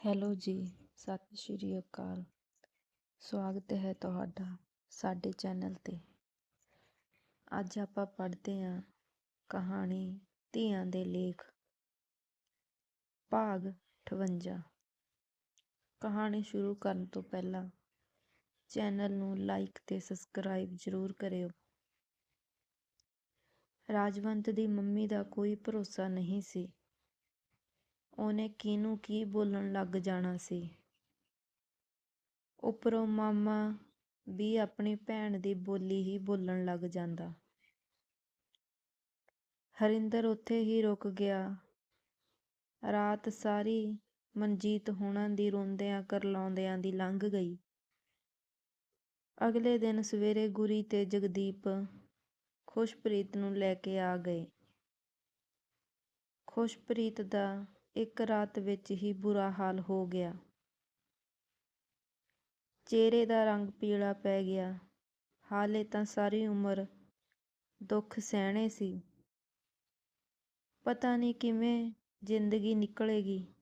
Hello ਜੀ, ਸਤਿ ਸ਼੍ਰੀ ਅਕਾਲ। ਸਵਾਗਤ ਹੈ ਤੁਹਾਡਾ ਸਾਡੇ ਚੈਨਲ ਤੇ। ਅੱਜ ਆਪਾਂ ਪੜ੍ਹਦੇ ਹਾਂ ਕਹਾਣੀ ਧੀਆਂ ਦੇ ਲੇਖ, ਭਾਗ 58 ਕਹਾਣੀ ਸ਼ੁਰੂ ਕਰਨ ਤੋਂ ਪਹਿਲਾਂ ਚੈਨਲ ਨੂੰ ਲਾਈਕ ਤੇ ਸਬਸਕ੍ਰਾਈਬ ਜ਼ਰੂਰ ਕਰਿਓ। ਰਾਜਵੰਤ ਦੀ ਮੰਮੀ ਦਾ ਕੋਈ ਭਰੋਸਾ ਨਹੀਂ ਸੀ। ਉਹਨੇ ਕਿਹਨੂੰ ਕੀ ਬੋਲਣ ਲੱਗ ਜਾਣਾ ਸੀ? ਉੱਪਰੋਂ ਮਾਮਾ ਵੀ ਆਪਣੀ ਭੈਣ ਦੀ ਬੋਲੀ ਹੀ ਬੋਲਣ ਲੱਗ ਜਾਂਦਾ। ਹਰਿੰਦਰ ਉੱਥੇ ਹੀ ਰੁਕ ਗਿਆ। ਰਾਤ ਸਾਰੀ ਮਨਜੀਤ ਹੁਣਾਂ ਦੀ ਰੋਂਦਿਆਂ ਕਰਲਾਉਂਦਿਆਂ ਦੀ ਲੰਘ ਗਈ। ਅਗਲੇ ਦਿਨ ਸਵੇਰੇ ਗੁਰੀ ਤੇ ਜਗਦੀਪ ਖੁਸ਼ਪ੍ਰੀਤ ਨੂੰ ਲੈ ਕੇ ਆ ਗਏ। ਖੁਸ਼ਪ੍ਰੀਤ ਦਾ ਇੱਕ ਰਾਤ ਵਿੱਚ ਹੀ ਬੁਰਾ ਹਾਲ ਹੋ ਗਿਆ। ਚਿਹਰੇ ਦਾ ਰੰਗ ਪੀਲਾ ਪੈ ਗਿਆ। ਹਾਲੇ ਤਾਂ ਸਾਰੀ ਉਮਰ ਦੁੱਖ ਸਹਿਣੇ ਸੀ। ਪਤਾ ਨਹੀਂ ਕਿਵੇਂ ਜ਼ਿੰਦਗੀ ਨਿਕਲੇਗੀ।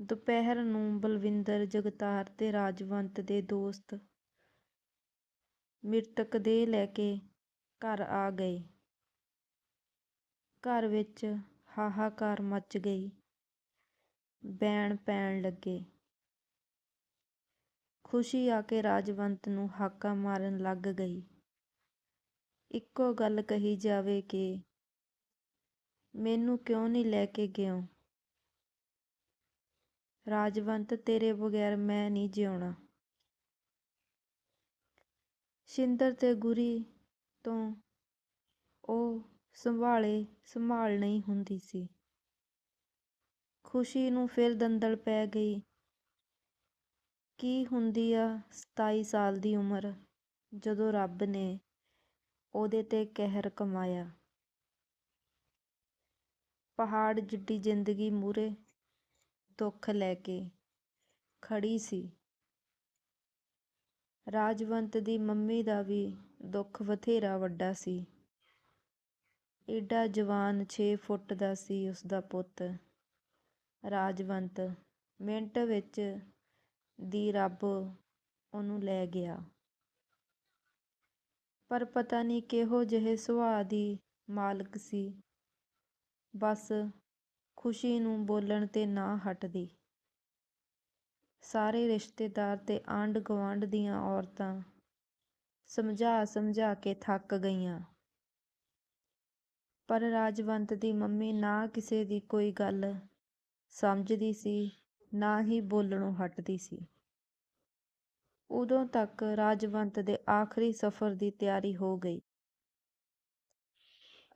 ਦੁਪਹਿਰ ਨੂੰ ਬਲਵਿੰਦਰ ਜਗਤਾਰ ਤੇ ਰਾਜਵੰਤ ਦੇ ਦੋਸਤ ਮ੍ਰਿਤਕ ਦੇ ਲੈ ਕੇ ਘਰ ਆ ਗਏ। ਘਰ ਵਿੱਚ ਹਾਹਾਕਾਰ ਮਚ ਗਈ। ਬੈਣ ਪੈਣ ਲੱਗੇ। ਖੁਸ਼ੀ ਆ ਕੇ ਰਾਜਵੰਤ ਨੂੰ ਹਾਕਾ ਮਾਰਨ ਲੱਗ ਗਈ। ਇੱਕੋ ਗੱਲ ਕਹੀ ਜਾਵੇ ਕਿ ਮੈਨੂੰ ਕਿਉਂ ਨਹੀਂ ਲੈ ਕੇ ਗਿਓ? ਰਾਜਵੰਤ, ਤੇਰੇ ਬਗੈਰ ਮੈਂ ਨਹੀਂ ਜਿਉਣਾ। ਸ਼ਿੰਦਰ ਤੇ ਗੁਰੀ ਤੋਂ ਉਹ ਸੰਭਾਲੇ, ਸੰਭਾਲ ਨਹੀਂ ਹੁੰਦੀ ਸੀ। ਖੁਸ਼ੀ ਨੂੰ ਫਿਰ ਦੰਦਲ ਪੈ ਗਈ। ਕੀ ਹੁੰਦੀ ਆ 27 ਸਾਲ ਦੀ ਉਮਰ ਜਦੋਂ ਰੱਬ ਨੇ ਉਹਦੇ ਤੇ ਕਹਿਰ ਕਮਾਇਆ? ਪਹਾੜ ਜਿੱਡੀ ਜ਼ਿੰਦਗੀ ਮੂਰੇ ਦੁੱਖ ਲੈ ਕੇ ਖੜੀ ਸੀ। ਰਾਜਵੰਤ ਦੀ ਮੰਮੀ ਦਾ ਵੀ ਦੁੱਖ ਬਥੇਰਾ ਵੱਡਾ ਸੀ। ਏਡਾ ਜਵਾਨ ਛੇ ਫੁੱਟ ਦਾ ਸੀ ਉਸਦਾ ਪੁੱਤ, ਰਾਜਵੰਤ। ਮਿੰਟ ਵਿੱਚ ਦੀ ਰੱਬ ਉਹਨੂੰ ਲੈ ਗਿਆ। ਪਰ ਪਤਾ ਨਹੀਂ ਕਿਹੋ ਜਿਹੇ ਸੁਭਾਅ ਦੀ ਮਾਲਕ ਸੀ। ਬਸ ਖੁਸ਼ੀ ਨੂੰ ਬੋਲਣ ਤੇ ਨਾ ਹਟਦੀ। ਸਾਰੇ ਰਿਸ਼ਤੇਦਾਰ ਤੇ ਆਂਢ ਗੁਆਂਢ ਦੀਆਂ ਔਰਤਾਂ ਸਮਝਾ ਸਮਝਾ ਕੇ ਥੱਕ ਗਈਆਂ। ਪਰ ਰਾਜਵੰਤ ਦੀ ਮੰਮੀ ਨਾ ਕਿਸੇ ਦੀ ਕੋਈ ਗੱਲ ਸਮਝਦੀ ਸੀ, ਨਾ ਹੀ ਬੋਲਣੋਂ ਹਟਦੀ ਸੀ। ਉਦੋਂ ਤੱਕ ਰਾਜਵੰਤ ਦੇ ਆਖਰੀ ਸਫ਼ਰ ਦੀ ਤਿਆਰੀ ਹੋ ਗਈ।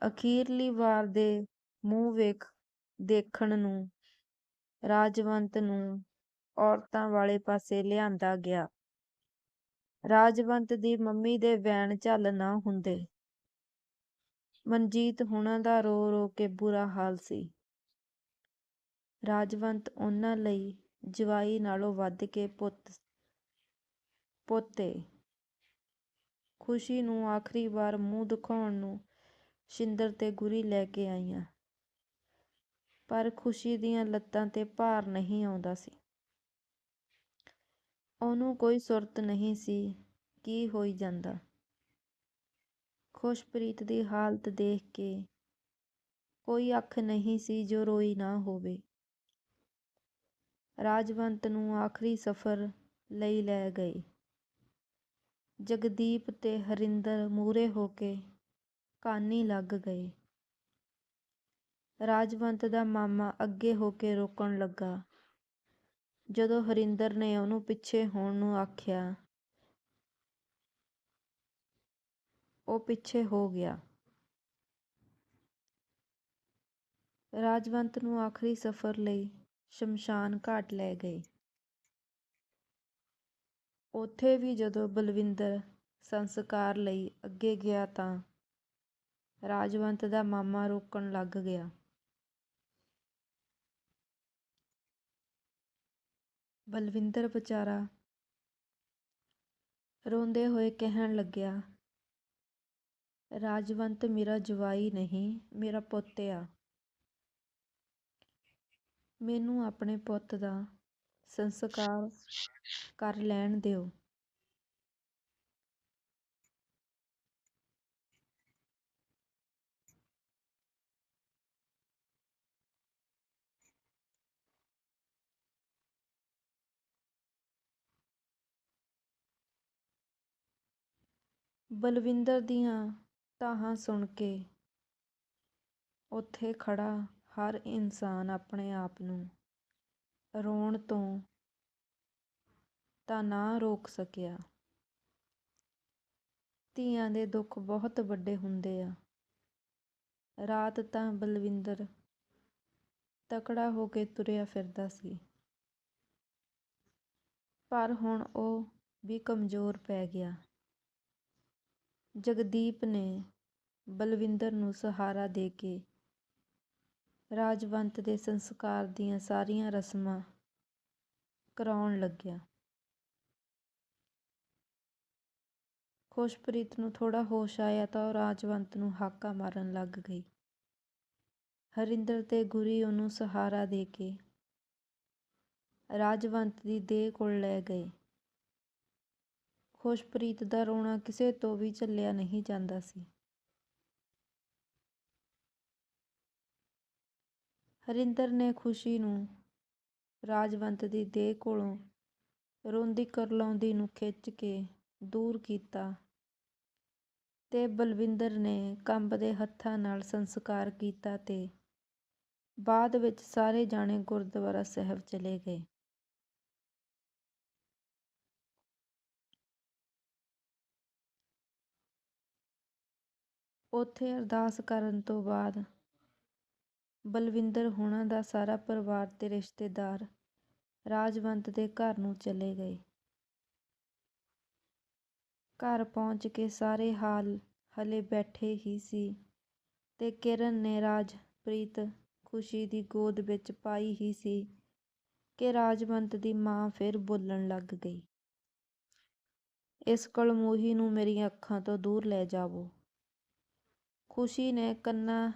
ਅਖੀਰਲੀ ਵਾਰ ਦੇ ਮੂੰਹ ਵੇਖ, ਦੇਖਣ ਨੂੰ ਰਾਜਵੰਤ ਨੂੰ ਔਰਤਾਂ ਵਾਲੇ ਪਾਸੇ ਲਿਆਂਦਾ ਗਿਆ। ਰਾਜਵੰਤ ਦੀ ਮੰਮੀ ਦੇ ਵੈਣ ਝੱਲ ਨਾ ਹੁੰਦੇ। ਮਨਜੀਤ ਹੁਣਾਂ ਦਾ ਰੋ ਰੋ ਕੇ ਬੁਰਾ ਹਾਲ ਸੀ। ਰਾਜਵੰਤ ਉਹਨਾਂ ਲਈ ਜਵਾਈ ਨਾਲੋਂ ਵੱਧ ਕੇ ਪੁੱਤ, ਪੋਤੇ, ਖੁਸ਼ੀ ਨੂੰ ਆਖਰੀ ਵਾਰ ਮੂੰਹ ਦਿਖਾਉਣ ਨੂੰ ਸ਼ਿੰਦਰ ਤੇ ਗੁਰੀ ਲੈ ਕੇ ਆਈਆਂ। ਪਰ ਖੁਸ਼ੀ ਦੀਆਂ ਲੱਤਾਂ ਤੇ ਭਾਰ ਨਹੀਂ ਆਉਂਦਾ ਸੀ। ਉਹਨੂੰ ਕੋਈ ਸੁਰਤ ਨਹੀਂ ਸੀ ਕੀ ਹੋਈ ਜਾਂਦਾ। ਖੁਸ਼ਪ੍ਰੀਤ ਦੀ ਹਾਲਤ ਦੇਖ ਕੇ ਕੋਈ ਅੱਖ ਨਹੀਂ ਸੀ ਜੋ ਰੋਈ ਨਾ ਹੋਵੇ। ਰਾਜਵੰਤ ਨੂੰ ਆਖਰੀ ਸਫ਼ਰ ਲਈ ਲੈ ਗਏ। ਜਗਦੀਪ ਤੇ ਹਰਿੰਦਰ ਮੂਰੇ ਹੋ ਕੇ ਕਾਨੀ ਲੱਗ ਗਏ। ਰਾਜਵੰਤ ਦਾ ਮਾਮਾ ਅੱਗੇ ਹੋ ਕੇ ਰੋਕਣ ਲੱਗਾ। ਜਦੋਂ ਹਰਿੰਦਰ ਨੇ ਉਹਨੂੰ ਪਿੱਛੇ ਹੋਣ ਨੂੰ ਆਖਿਆ ਉਹ ਪਿੱਛੇ ਹੋ ਗਿਆ। ਰਾਜਵੰਤ ਨੂੰ ਆਖਰੀ ਸਫ਼ਰ ਲਈ ਸ਼ਮਸ਼ਾਨ ਘਾਟ ਲੈ ਗਏ। ਉੱਥੇ ਵੀ ਜਦੋਂ ਬਲਵਿੰਦਰ ਸੰਸਕਾਰ ਲਈ ਅੱਗੇ ਗਿਆ ਤਾਂ ਰਾਜਵੰਤ ਦਾ ਮਾਮਾ ਰੋਕਣ ਲੱਗ ਗਿਆ। ਬਲਵਿੰਦਰ ਵਿਚਾਰਾ ਰੋਂਦੇ ਹੋਏ ਕਹਿਣ ਲੱਗਿਆ ਰਾਜਵੰਤ ਮੇਰਾ ਜਵਾਈ ਨਹੀਂ, ਮੇਰਾ ਪੁੱਤ ਆ। ਮੈਨੂੰ ਆਪਣੇ ਪੁੱਤ ਦਾ ਸੰਸਕਾਰ ਕਰ ਲੈਣ ਦਿਓ। ਬਲਵਿੰਦਰ ਦੀਆਂ ਤਾਹਾਂ ਸੁਣ ਕੇ ਉੱਥੇ ਖੜਾ ਹਰ ਇਨਸਾਨ ਆਪਣੇ ਆਪ ਨੂੰ ਰੋਣ ਤੋਂ ਤਾਂ ਨਾ ਰੋਕ ਸਕਿਆ। ਧੀਆਂ ਦੇ ਦੁੱਖ ਬਹੁਤ ਵੱਡੇ ਹੁੰਦੇ ਆ। ਰਾਤ ਤਾਂ ਬਲਵਿੰਦਰ ਤਕੜਾ ਹੋ ਕੇ ਤੁਰਿਆ ਫਿਰਦਾ ਸੀ। ਪਰ ਹੁਣ ਉਹ ਵੀ ਕਮਜ਼ੋਰ ਪੈ ਗਿਆ। ਜਗਦੀਪ ਨੇ ਬਲਵਿੰਦਰ ਨੂੰ ਸਹਾਰਾ ਦੇ ਕੇ ਰਾਜਵੰਤ ਦੇ ਸੰਸਕਾਰ ਦੀਆਂ ਸਾਰੀਆਂ ਰਸਮਾਂ ਕਰਾਉਣ ਲੱਗਿਆ। ਖੁਸ਼ਪ੍ਰੀਤ ਨੂੰ ਥੋੜਾ ਹੋਸ਼ ਆਇਆ ਤਾਂ ਉਹ ਰਾਜਵੰਤ ਨੂੰ ਹਾਕਾ ਮਾਰਨ ਲੱਗ ਗਈ। ਹਰਿੰਦਰ ਤੇ ਗੁਰੀ ਉਹਨੂੰ ਸਹਾਰਾ ਦੇ ਕੇ ਰਾਜਵੰਤ ਦੀ ਦੇਹ ਕੋਲ ਲੈ ਗਏ। ਖੁਸ਼ਪ੍ਰੀਤ ਦਾ ਰੋਣਾ ਕਿਸੇ ਤੋਂ ਵੀ ਝੱਲਿਆ ਨਹੀਂ ਜਾਂਦਾ ਸੀ। ਹਰਿੰਦਰ ਨੇ ਖੁਸ਼ੀ ਨੂੰ ਰਾਜਵੰਤ ਦੀ ਦੇਹ ਕੋਲੋਂ ਰੋਂਦੀ ਕਰਲਾਉਂਦੀ ਨੂੰ ਖਿੱਚ ਕੇ ਦੂਰ ਕੀਤਾ ਤੇ ਬਲਵਿੰਦਰ ਨੇ ਕੰਬਦੇ ਹੱਥਾਂ ਨਾਲ ਸੰਸਕਾਰ ਕੀਤਾ ਤੇ ਬਾਅਦ ਵਿੱਚ ਸਾਰੇ ਜਾਣੇ ਗੁਰਦੁਆਰਾ ਸਾਹਿਬ ਚਲੇ ਗਏ। ਉੱਥੇ ਅਰਦਾਸ ਕਰਨ ਤੋਂ ਬਾਅਦ ਬਲਵਿੰਦਰ ਹੋਣਾ ਦਾ ਸਾਰਾ ਪਰਿਵਾਰ ਤੇ ਰਿਸ਼ਤੇਦਾਰ ਰਾਜਵੰਤ ਦੇ ਘਰ ਨੂੰ ਚਲੇ ਗਏ। ਘਰ ਪਹੁੰਚ ਕੇ ਸਾਰੇ ਹਾਲ ਹਲੇ ਬੈਠੇ ਹੀ ਸੀ ਤੇ ਕਿਰਨ ਨੇ ਰਾਜਪ੍ਰੀਤ ਖੁਸ਼ੀ ਦੀ ਗੋਦ ਵਿੱਚ ਪਾਈ ਹੀ ਸੀ ਕਿ ਰਾਜਵੰਤ ਦੀ ਮਾਂ ਫਿਰ ਬੋਲਣ ਲੱਗ ਗਈ, ਇਸ ਕਲਮੂਹੀ ਨੂੰ ਮੇਰੀਆਂ ਅੱਖਾਂ ਤੋਂ ਦੂਰ ਲੈ ਜਾਵੋ। ਖੁਸ਼ੀ ਨੇ ਕੰਨਾਂ,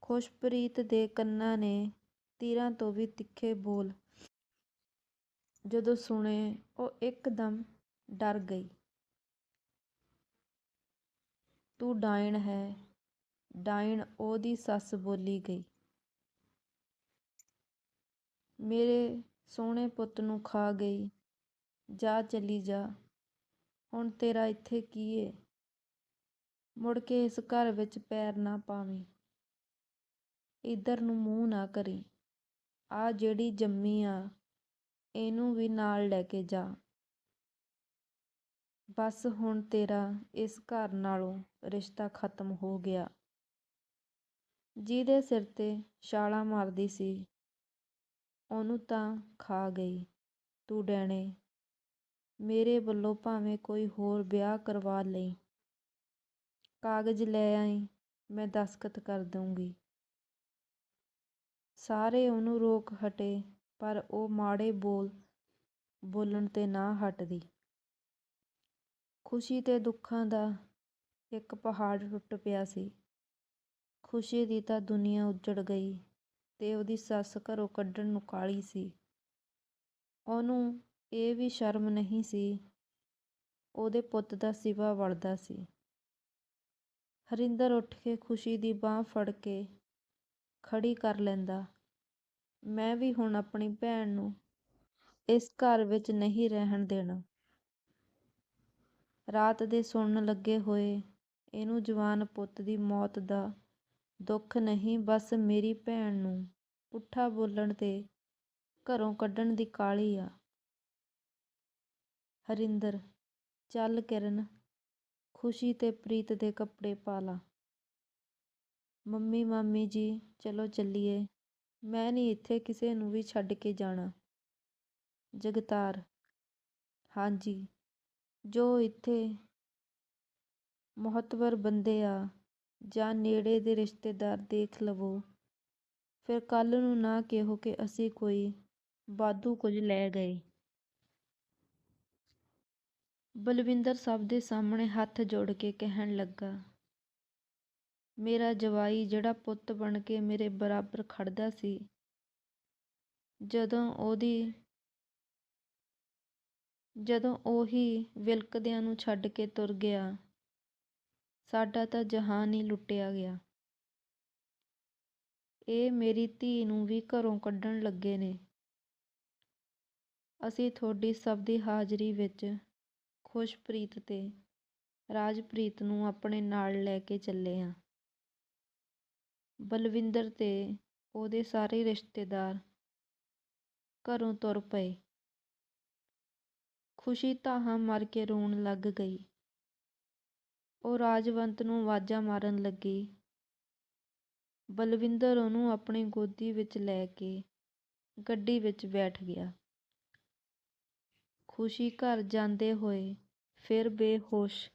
ਖੁਸ਼ਪ੍ਰੀਤ ਦੇ ਕੰਨਾਂ ਨੇ ਤੀਰਾਂ ਤੋਂ ਵੀ ਤਿੱਖੇ ਬੋਲ। ਜਦੋਂ ਸੁਣੇ, ਉਹ ਇੱਕਦਮ ਡਰ ਗਈ। ਤੂੰ ਡਾਇਣ ਹੈ, ਡਾਇਣ ਉਹਦੀ ਸੱਸ ਬੋਲੀ ਗਈ। ਮੇਰੇ ਸੋਹਣੇ ਪੁੱਤ ਨੂੰ ਖਾ ਗਈ, ਜਾ ਚਲੀ ਜਾ, ਹੁਣ ਤੇਰਾ ਇੱਥੇ ਕੀ ਏ? ਮੁੜ ਕੇ ਇਸ ਘਰ ਵਿੱਚ ਪੈਰ ਨਾ ਪਾਵੀਂ। ਇੱਧਰ ਨੂੰ ਮੂੰਹ ਨਾ ਕਰੀ। ਆ ਜਿਹੜੀ ਜੰਮੀ ਆ, ਇਹਨੂੰ ਵੀ ਨਾਲ ਲੈ ਕੇ ਜਾ। ਬਸ ਹੁਣ ਤੇਰਾ ਇਸ ਘਰ ਨਾਲੋਂ ਰਿਸ਼ਤਾ ਖਤਮ ਹੋ ਗਿਆ। ਜਿਹਦੇ ਸਿਰ ਤੇ ਛਾਲਾਂ ਮਾਰਦੀ ਸੀ, ਉਹਨੂੰ ਤਾਂ ਖਾ ਗਈ। ਤੂੰ ਡੈਣੇ, ਮੇਰੇ ਵੱਲੋਂ ਭਾਵੇਂ ਕੋਈ ਹੋਰ ਵਿਆਹ ਕਰਵਾ ਲਈ। ਕਾਗਜ਼ ਲੈ ਆਈ, ਮੈਂ ਦਸਤਖਤ ਕਰ ਦਊਂਗੀ। ਸਾਰੇ ਉਹਨੂੰ ਰੋਕ ਹਟੇ, ਪਰ ਉਹ ਮਾੜੇ ਬੋਲ, ਬੋਲਣ ਤੇ ਨਾ ਹਟਦੀ। ਖੁਸ਼ੀ ਤੇ ਦੁੱਖਾਂ ਦਾ ਇੱਕ ਪਹਾੜ ਟੁੱਟ ਪਿਆ ਸੀ। ਖੁਸ਼ੀ ਦੀ ਤਾਂ ਦੁਨੀਆ ਉੱਜੜ ਗਈ ਤੇ ਉਹਦੀ ਸੱਸ ਘਰੋਂ ਕੱਢਣ ਨੂੰ ਕਾਲੀ ਸੀ। ਉਹਨੂੰ ਇਹ ਵੀ ਸ਼ਰਮ ਨਹੀਂ ਸੀ, ਉਹਦੇ ਪੁੱਤ ਦਾ ਸਿਵਾ ਵੜਦਾ ਸੀ। ਹਰਿੰਦਰ ਉੱਠ ਕੇ ਖੁਸ਼ੀ ਦੀ ਬਾਹ ਫੜ ਕੇ ਖੜੀ ਕਰ ਲੈਂਦਾ, ਮੈਂ ਵੀ ਹੁਣ ਆਪਣੀ ਭੈਣ ਨੂੰ ਇਸ ਘਰ ਵਿੱਚ ਨਹੀਂ ਰਹਿਣ ਦੇਣਾ ਰਾਤ ਦੇ ਸੁਣਨ ਲੱਗੇ ਹੋਏ ਇਹਨੂੰ ਜਵਾਨ ਪੁੱਤ ਦੀ ਮੌਤ ਦਾ ਦੁੱਖ ਨਹੀਂ, ਬਸ ਮੇਰੀ ਭੈਣ ਨੂੰ ਪੁੱਠਾ ਬੋਲਣ ਤੇ ਘਰੋਂ ਕੱਢਣ ਦੀ ਕਾਲੀ ਆ। ਹਰਿੰਦਰ, ਚੱਲ ਕਿਰਨ ਖੁਸ਼ੀ ਤੇ ਪ੍ਰੀਤ ਦੇ ਕੱਪੜੇ ਪਾ ਲਾ ਮੰਮੀ, ਮਾਮੀ ਜੀ, ਚਲੋ ਚੱਲੀਏ। ਮੈਂ ਨਹੀਂ ਇੱਥੇ ਕਿਸੇ ਨੂੰ ਵੀ ਛੱਡ ਕੇ ਜਾਣਾ। ਜਗਤਾਰ, ਹਾਂਜੀ, ਜੋ ਇੱਥੇ ਮਹੱਤਵਰ ਬੰਦੇ ਆ ਜਾਂ ਨੇੜੇ ਦੇ ਰਿਸ਼ਤੇਦਾਰ ਦੇਖ ਲਵੋ, ਫਿਰ ਕੱਲ ਨੂੰ ਨਾ ਕਿਹੋ ਕਿ ਅਸੀਂ ਕੋਈ ਵਾਧੂ ਕੁਝ ਲੈ ਗਏ। ਬਲਵਿੰਦਰ ਸਭ ਦੇ ਸਾਹਮਣੇ ਹੱਥ ਜੋੜ ਕੇ ਕਹਿਣ ਲੱਗਾ, ਮੇਰਾ ਜਵਾਈ ਜਿਹੜਾ ਪੁੱਤ ਬਣ ਕੇ ਮੇਰੇ ਬਰਾਬਰ ਖੜਦਾ ਸੀ, ਜਦੋਂ ਉਹਦੀ, ਜਦੋਂ ਉਹੀ ਵਿਲਕਦਿਆਂ ਨੂੰ ਛੱਡ ਕੇ ਤੁਰ ਗਿਆ, ਸਾਡਾ ਤਾਂ ਜਹਾਨ ਹੀ ਲੁੱਟਿਆ ਗਿਆ। ਇਹ ਮੇਰੀ ਧੀ ਨੂੰ ਵੀ ਘਰੋਂ ਕੱਢਣ ਲੱਗੇ ਨੇ। ਅਸੀਂ ਤੁਹਾਡੀ ਸਭ ਦੀ ਹਾਜ਼ਰੀ ਵਿੱਚ ਖੁਸ਼ਪ੍ਰੀਤ ਤੇ ਰਾਜਪ੍ਰੀਤ ਨੂੰ ਆਪਣੇ ਨਾਲ ਲੈ ਕੇ ਚੱਲੇ ਹਾਂ ਬਲਵਿੰਦਰ ਤੇ ਉਹਦੇ ਸਾਰੇ ਰਿਸ਼ਤੇਦਾਰ ਘਰੋਂ ਤੁਰ ਪਏ। ਖੁਸ਼ੀ ਤਾਹਾਂ ਮਰ ਕੇ ਰੋਣ ਲੱਗ ਗਈ। ਉਹ ਰਾਜਵੰਤ ਨੂੰ ਆਵਾਜ਼ਾਂ ਮਾਰਨ ਲੱਗੀ। ਬਲਵਿੰਦਰ ਉਹਨੂੰ ਆਪਣੀ ਗੋਦੀ ਵਿੱਚ ਲੈ ਕੇ ਗੱਡੀ ਵਿੱਚ ਬੈਠ ਗਿਆ। ਖੁਸ਼ੀ ਘਰ ਜਾਂਦੇ ਹੋਏ ਫਿਰ ਬੇਹੋਸ਼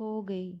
ਹੋ ਗਈ।